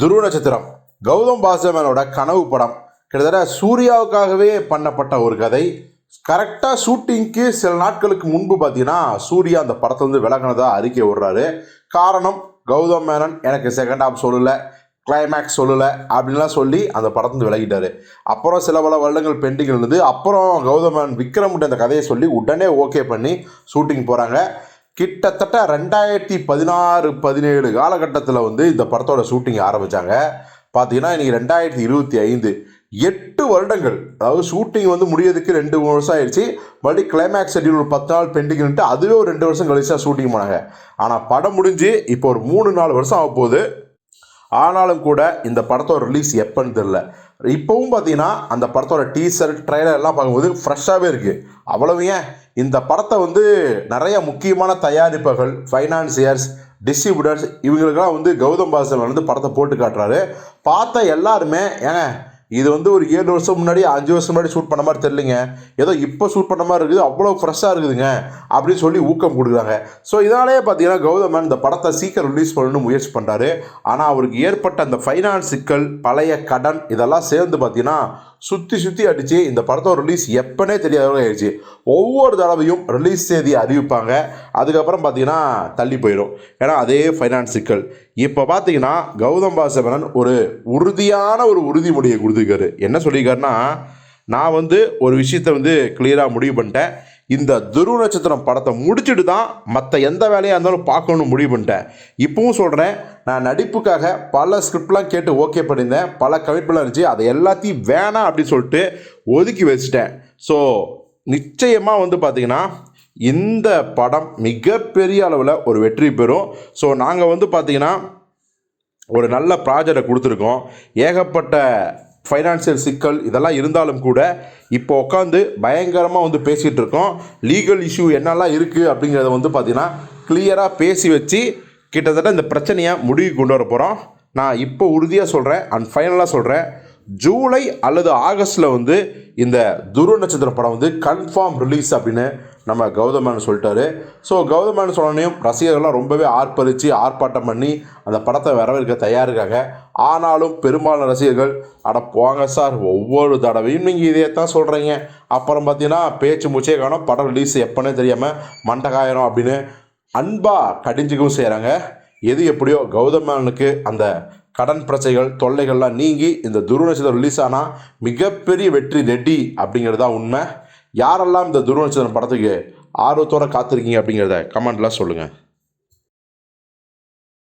துருவ நட்சத்திரம். கௌதம் பாசவனோட கனவு படம். கிட்டத்தட்ட சூர்யாவுக்காகவே பண்ணப்பட்ட ஒரு கதை. கரெக்டாக ஷூட்டிங்க்கு சில நாட்களுக்கு முன்பு பார்த்தீங்கன்னா சூர்யா அந்த படத்தை வந்து விலகினதாக அறிக்கை விடுறாரு காரணம் கௌதம் மேனன் எனக்கு செகண்ட் ஹாஃப் சொல்லலை கிளைமேக்ஸ் சொல்லலை அப்படின்லாம் சொல்லி அந்த படத்தை வந்து விலகிட்டாரு. அப்புறம் சில பல வருடங்கள் பெண்டிங் இருந்தது. அப்புறம் கௌதம் மேனன் விக்ரம்கிட்ட அந்த கதையை சொல்லி உடனே ஓகே பண்ணி ஷூட்டிங் போகிறாங்க கிட்டத்தட்ட ரெண்டாயிரத்தி பதினாறு பதினேழு காலகட்டத்தில் வந்து இந்த படத்தோட ஷூட்டிங் ஆரம்பித்தாங்க பார்த்தீங்கன்னா இன்னைக்கு ரெண்டாயிரத்தி இருபத்தி ஐந்து. எட்டு வருடங்கள். அதாவது ஷூட்டிங் வந்து முடியறதுக்கு ரெண்டு மூணு வருஷம் ஆயிடுச்சு. மறுபடியும் கிளைமேக்ஸ் ஷெட்யூல் ஒரு பத்து நாள் பெண்டிங்னுட்டு அதுவே ஒரு ரெண்டு வருஷம் கழிச்சு தான் ஷூட்டிங் பண்ணாங்க. ஆனால் படம் முடிஞ்சு இப்போ ஒரு மூணு நாலு வருஷம் ஆக போகுது. ஆனாலும் கூட இந்த படத்தோட ரிலீஸ் எப்போன்னு தெரில இப்போவும் பார்த்தீங்கன்னா அந்த படத்தோட டீசர் ட்ரெய்லர் எல்லாம் பார்க்கும்போது ஃப்ரெஷ்ஷாகவே இருக்குது அவ்வளவு ஏன்? இந்த படத்தை வந்து நிறைய முக்கியமான தயாரிப்புகள் ஃபைனான்சியர்ஸ் டிஸ்ட்ரிபியூட்டர்ஸ் இவங்களுக்கெல்லாம் வந்து கௌதம் பாசன் வந்து படத்தை போட்டு காட்டுறாரு. பார்த்த எல்லாருமே ஏங்க இது வந்து ஒரு ஏழு வருஷம் முன்னாடி அஞ்சு வருஷம் முன்னாடி ஷூட் பண்ண மாதிரி தெரிலிங்க ஏதோ இப்போ ஷூட் பண்ண மாதிரி இருக்குது அவ்வளோ ஃப்ரெஷ்ஷாக இருக்குதுங்க அப்படின்னு சொல்லி ஊக்கம் கொடுக்குறாங்க. ஸோ இதனாலேயே பார்த்தீங்கன்னா கௌதமன் இந்த படத்தை சீக்கிரம் ரிலீஸ் பண்ணணும்னு முயற்சி பண்ணுறாரு ஆனால் அவருக்கு ஏற்பட்ட அந்த ஃபைனான்ஸ் சிக்கல் பழைய கடன் இதெல்லாம் சேர்ந்து பார்த்தீங்கன்னா சுற்றி சுற்றி அடித்து இந்த படத்தோட ரிலீஸ் எப்போனே தெரியாதவங்க ஆயிடுச்சு. ஒவ்வொரு தடவையும் ரிலீஸ் தேதி அறிவிப்பாங்க. அதுக்கப்புறம் பார்த்தீங்கன்னா தள்ளி போயிடும். ஏன்னா அதே ஃபைனான்ஸ் சிக்கல். இப்போ பார்த்தீங்கன்னா கௌதம் பாசவனன் ஒரு உறுதியான ஒரு உறுதிமொழியை கொடுத்துருக்காரு. என்ன சொல்லியிருக்காருன்னா நான் வந்து ஒரு விஷயத்தை வந்து கிளியராக முடிவு பண்ணிட்டேன். இந்த துருவ நட்சத்திரம் படத்தை முடிச்சுட்டு தான் மற்ற எந்த வேலையாக இருந்தாலும் பார்க்கணும்னு முடிவு பண்ணிட்டேன். இப்பவும் சொல்கிறேன் நான் நடிப்புக்காக பல ஸ்கிரிப்ட்லாம் கேட்டு ஓகே பண்ணியிருந்தேன். பல கமிட்மெண்ட்லாம் இருந்துச்சு. அதை எல்லாத்தையும் வேணாம் அப்படின்னு சொல்லிட்டு ஒதுக்கி வச்சுட்டேன். ஸோ நிச்சயமாக வந்து பார்த்திங்கன்னா இந்த படம் மிகப்பெரிய அளவில் ஒரு வெற்றி பெறும். ஸோ நாங்கள் வந்து பார்த்திங்கன்னா ஒரு நல்ல ப்ராஜெக்டை கொடுத்துருக்கோம். ஏகப்பட்ட ஃபைனான்சியல் சிக்கல் இதெல்லாம் இருந்தாலும் கூட இப்போ உட்காந்து பயங்கரமாக வந்து பேசிகிட்டு இருக்கோம். லீகல் இஷ்யூ என்னெல்லாம் இருக்குது அப்படிங்கிறத வந்து பார்த்திங்கன்னா கிளியராக பேசி வச்சு கிட்டத்தட்ட இந்த பிரச்சனையை முடிவுக்கு கொண்டு வர போகிறோம் நான் இப்போ உறுதியாக சொல்கிறேன் அண்ட் ஃபைனலாக சொல்கிறேன் ஜூலை அல்லது ஆகஸ்ட்டில் வந்து இந்த துருவ நட்சத்திர படம் வந்து கன்ஃபார்ம் ரிலீஸ் அப்படின்னு நம்ம கௌதமேன் சொல்லிட்டாரு. ஸோ கௌதமேன் சொன்னனையும் ரசிகர்கள்லாம் ரொம்பவே ஆர்ப்பரித்து ஆர்ப்பாட்டம் பண்ணி அந்த படத்தை வரவேற்க தயாருக்காக ஆனாலும் பெரும்பாலான ரசிகர்கள் அட போங்க சார் ஒவ்வொரு தடவையும் நீங்கள் இதே தான் சொல்கிறீங்க அப்புறம் பார்த்தீங்கன்னா பேச்சு மூச்சே காணும் படம் ரிலீஸ் எப்போனே தெரியாமல் மண்டகாயிரம் அப்படின்னு அன்பாக கடிஞ்சிக்கவும் செய்கிறாங்க எது எப்படியோ கௌதமேனுக்கு அந்த கடன் பிரச்சனைகள் தொல்லைகள்லாம் நீங்கி இந்த துருவ நட்சத்திரம் ரிலீஸ் ஆனால் மிகப்பெரிய வெற்றி ரெட்டி அப்படிங்கிறது தான் உண்மை. யாரெல்லாம் இந்த துருவ நட்சத்திரம் படத்துக்கு ஆர்வத்தோடு காத்திருக்கீங்க அப்படிங்கிறத கமெண்ட்லாம் சொல்லுங்கள்